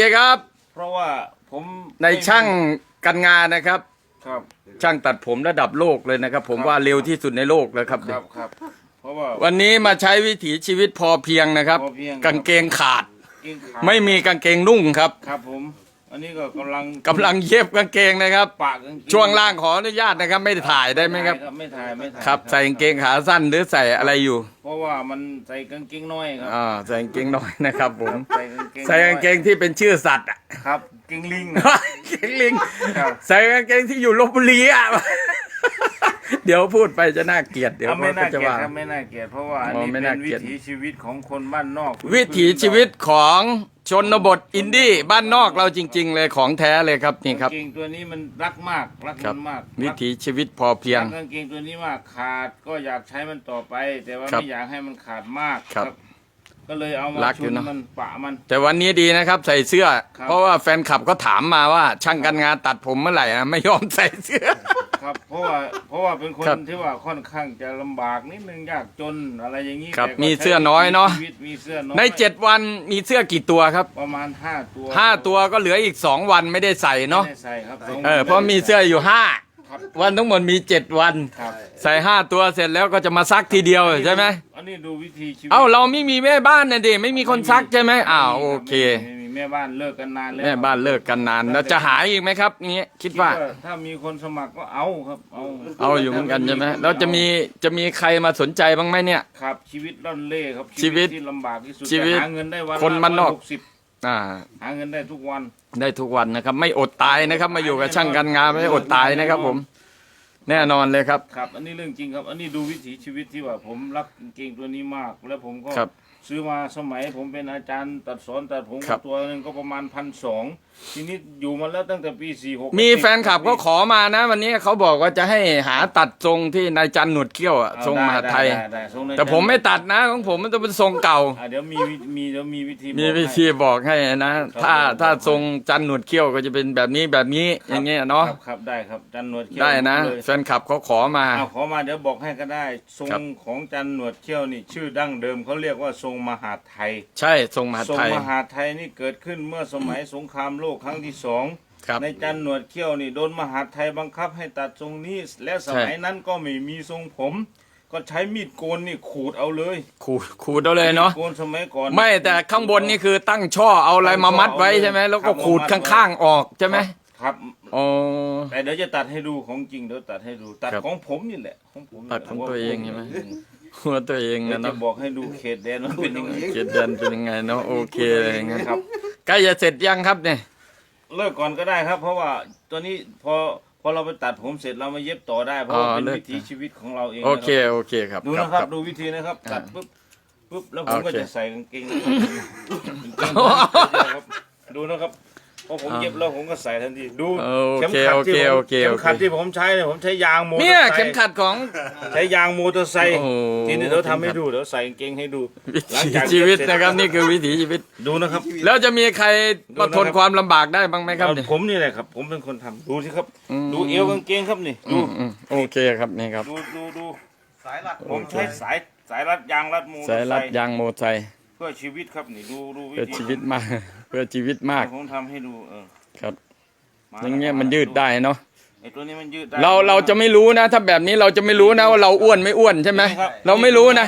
ดีครับ เพราะว่าผมในช่างกันงานนะครับ ครับ ช่างตัดผมระดับโลกเลยนะครับ ผมครับว่าเร็วที่สุดในโลกแล้วครับ ครับครับ เพราะว่าวันนี้มาใช้วิถีชีวิตพอเพียงนะครับ พอเพียงกางเกงขาดกินขาไม่มีกางเกงนุ่งครับ ครับผม อันนี้ก็กำลังกำลังเย็บกางเกงนะครับ ปากกางเกช่วงล่างขออนุญาตนะครับ ไม่ได้ถ่ายได้ไหมครับ ไม่ถ่ายไม่ถ่ายครับ ใส่กางเกงขาสั้นหรือใส่อะไรอยู่เพราะว่ามันใส่กางเกงน้อยครับอ่าใส่กางเกงน้อยนะครับผม ใส่กางเกงใส่กางเกงที่เป็นชื่อสัตว์อะ ครับเกงลิงเกงลิง ครับ ใส่กางเกงที่อยู่ลบบุรีอะ เดี๋ยวพูดไปจะน่าเกลียดเดี๋ยวเอาไม่เขาน่าจะเกลียดว่า ครับไม่น่าเกลียดเพราะว่าอันอ๋อนี้ไม่เป็น่านเกลีวิยด ถีชีวิตของคนบ้านนอกวิถีชีวิตของชนบทอินดี้บ้านนอกเราจริง ๆ เลยของแท้เลยครับนี่ครับ กางเกงตัวนี้มันรักมากรักครัมับ นมากวิรักถีชีวิตพอเพียงรักกางเกงตัวนี้มากขาดก็อยากใช้มันต่อไป แต่ว่าครับไม่อยากให้มันขาดมากครับ ก็เลยเอามารักอยู่ชุนเนอะ มันปะมัน แต่วันนี้ดีนะครับใส่เสื้อ ครับ เพราะว่าแฟนคลับก็ถามมาว่า ช่างกันงานตัดผมเมื่อไหร่นะไม่ยอมใส่เสื้อ ครับเพราะว่าเพราะว่าเป็นคนครับที่ว่าค่อนข้างจะลำบากนิดนึงยากจนอะไรอย่างนี้ครับแต่ก็มีเสื้อน้อยเนอะชีวิตมีเสื้อน้อยในเจ็ดวันมีเสื้อกี่ตัวครับประมาณห้าตัวห้าตัวก็เหลืออีกสองวันไม่ได้ใส่เนาะไม่ได้ใส่ครับสงเออเพราะมีเสื้ออยู่ห้า ครับ วันทั้งหมดมีเจ็ดวัน ครับ ใส่ห้าตัวเสร็จแล้วก็จะมาซักทีเดียวใช่ไหมอันนี้ดูวิธีชีวิตเอ้าเราไม่มีแม่บ้านนะดิไม่มีคนซักใช่ไหมอ้าวโอเค ไม่มีแม่บ้านเลิกกันนานแล้วแม่บ้านเลิกกันนาน แล้วจะหาอีกไหมครับนี้คิดว่า ถ้ามีคนสมัครก็เอาครับ เอาเอาอยู่เหมือนกันใช่ไหมแล้วจะมีจะมีใครมาสนใจบ้างไหมเนี่ย ครับ ชีวิตร่อนเล่ครับชีวิตที่ลำบากที่สุดชีวิตแต่หาเงินได้วันละคนบ้านนอกหกสิบ อ่า หาเงินได้ทุกวัน ได้ทุกวันนะครับ ไม่อดตายนะครับ มาอยู่กับช่างกันงานไม่อดตายนะครับผม แน่นอนเลยครับ ครับ อันนี้เรื่องจริงครับ อันนี้ดูวิถีชีวิตที่ว่าผมรักกางเกงตัวนี้มาก แล้วผมก็ครับซื้อมาสมัยผมเป็นอาจารย์ตัดสอนตัดผมครับ ตัวหนึ่งก็ประมาณพันสองทีนี้อยู่มาแล้วตั้งแต่ปีสี่หกมีแฟนคลับก็ขอมานะ วันนี้เขาบอกว่าจะให้หาตัดทรงที่นายจันหนวดเขี้ยวอะทรงมหาไทยแต่ผมไม่ตัดนะของผมมันจะเป็นทรงเก่า อะเดี๋ยวมีวิมีเดี๋ยวมีวิธีมีบอกวิให้ธีบอกให้นะ ถ้าครับถ้าทรงจันหนวดเขี้ยวก็จะเป็นแบบนี้แบบนี้อย่างเงี้ยเนาะ ครับครับได้ครับจันหนวดเขี้ยวได้นะ เลย แฟนคลับเขาขอมา เอาขอมาเดี๋ยวบอกให้ก็ได้ ทรงครับ ของจันหนวดเขี้ยวนี่ชื่อดั้งเดิมเขาเรียกว่าทรงมหาดไทย ใช่ทรงมหาทรงไทยมหาดไทยนี่เกิดขึ้นเมื่อสมัยสงครามโลกครั้งที่สอง ครับ ในจันหนวดเขี้ยวนี่โดนมหาดไทยบังคับให้ตัดทรงนี้ และสมัยนั้นก็ไม่มีทรงผม ก็ใช้มีดโกนนี่ขูดเอาเลยขูดขูดเอาเลยเนาะ โกนสมัยก่อน ไม่แต่ข้างบนนี่คือตั้งช่อเอาอะไรมามัดไว้ใช่ไหมแล้วก็ขูดข้างๆออกใช่ไหม ครับอ๋อ แต่เดี๋ยวจะตัดให้ดูของจริงเดี๋ยวตัดให้ดูตัดครับของผมนี่แหละของผมนี่แหตัละดของตัวเองใช่ไหม หัวตัวเองเดี๋ยวนะจะเนาะบอกให้ดูเขตแดนมันเป็นยังไงเจ็ดเดือนเป็นยังไงเนาะโอเคเลยงั้นครับ ใกล้จะเสร็จยังครับเนี่ย เลิกก่อนก็ได้ครับ เพราะว่าตัวนี้พอพอเราไปตัดผมเสร็จเรามาเย็บต่อได้เพราะว่าเป็นวิถีชีวิตของเราเองโอนะเคครับโอเคครับดูครันะบครับครับดูวิธีนะครับอ่าตัดปุ๊บปุ๊บแล้วผมก็โอเคจะใส่กางเกงครับดูนะครับ พอผมอ่าเย็บแล้วผมก็ใส่ทันทีดูโอเข็มเคขัดโอเคที่ผมโอเคเข็มขัดโอเค ที่ผมใช้เนี่ยผมใช้ยางโมอเตอร์ไซค์เนี่ยเข็มขัดของ ใช้ยางมอเตอร์ไซค์โอ้โห ทีนี้เดี๋ยวทำให้ดูเดี๋ยวใส่กางเกงให้ดูวิหลังถีจากชีวิตเย็บเสจนะครับนี่คือวิถีชีวิต ดูนะครับ แล้วจะมีใครมาทนดูนะครับความลำบากได้บ้างไหมครับเนี่ยผมนี่แหละครับ ผมเป็นคนทำดูสิครับอืมดูเอวกางเกงครับนี่อืดูมอืมโอเคครับนี่ครับ ดูดูดูสายหลัดผมใช้สายสายรัดยางรัดมูสายรัดไซค์ยางโมไซค์เพื่อชีวิตครับนี่ดูดูวิเพื่อธีชีวิตมากเพื่อชีวิตมาก ผมทำให้ดูเออครับ มาอย่างเงี้ยมันยืดได้เนาะ ไอ้ตัวนี้มันยืดได้ เราเราจะไม่รู้นะ ถ้าแบบนี้เราจะไม่รู้นะว่าเราอ้วนไม่อ้วนใช่ไหมครับ เราไม่รู้นะ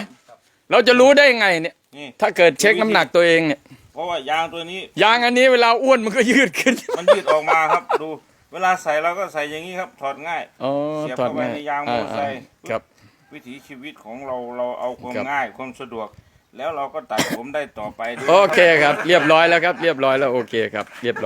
เราจะรู้ได้ยังไงเนี่ย นี่ถ้าเกิดเช็คน้ำหนักตัวเองเนี่ยเพราะว่ายางตัวนี้ ยางอันนี้เวลาอ้วนมันก็ยืดขึ้นมันยืดออกมาครับ ดู เวลาใส่เราก็ใส่อย่างนี้ครับ ถอดง่าย อ๋อเสียบถอดเข้าไปง่ายในยางมอเตอร์ไซค์ อ่าๆครับ วิถีชีวิตของเราเราเอาความครับ ง่ายความสะดวก แล้วเราก็ตัดผมได้ต่อไปด้วย โอเคครับ เรียบร้อยแล้วครับ เรียบร้อยแล้วโอเคครับ เรียบร้อย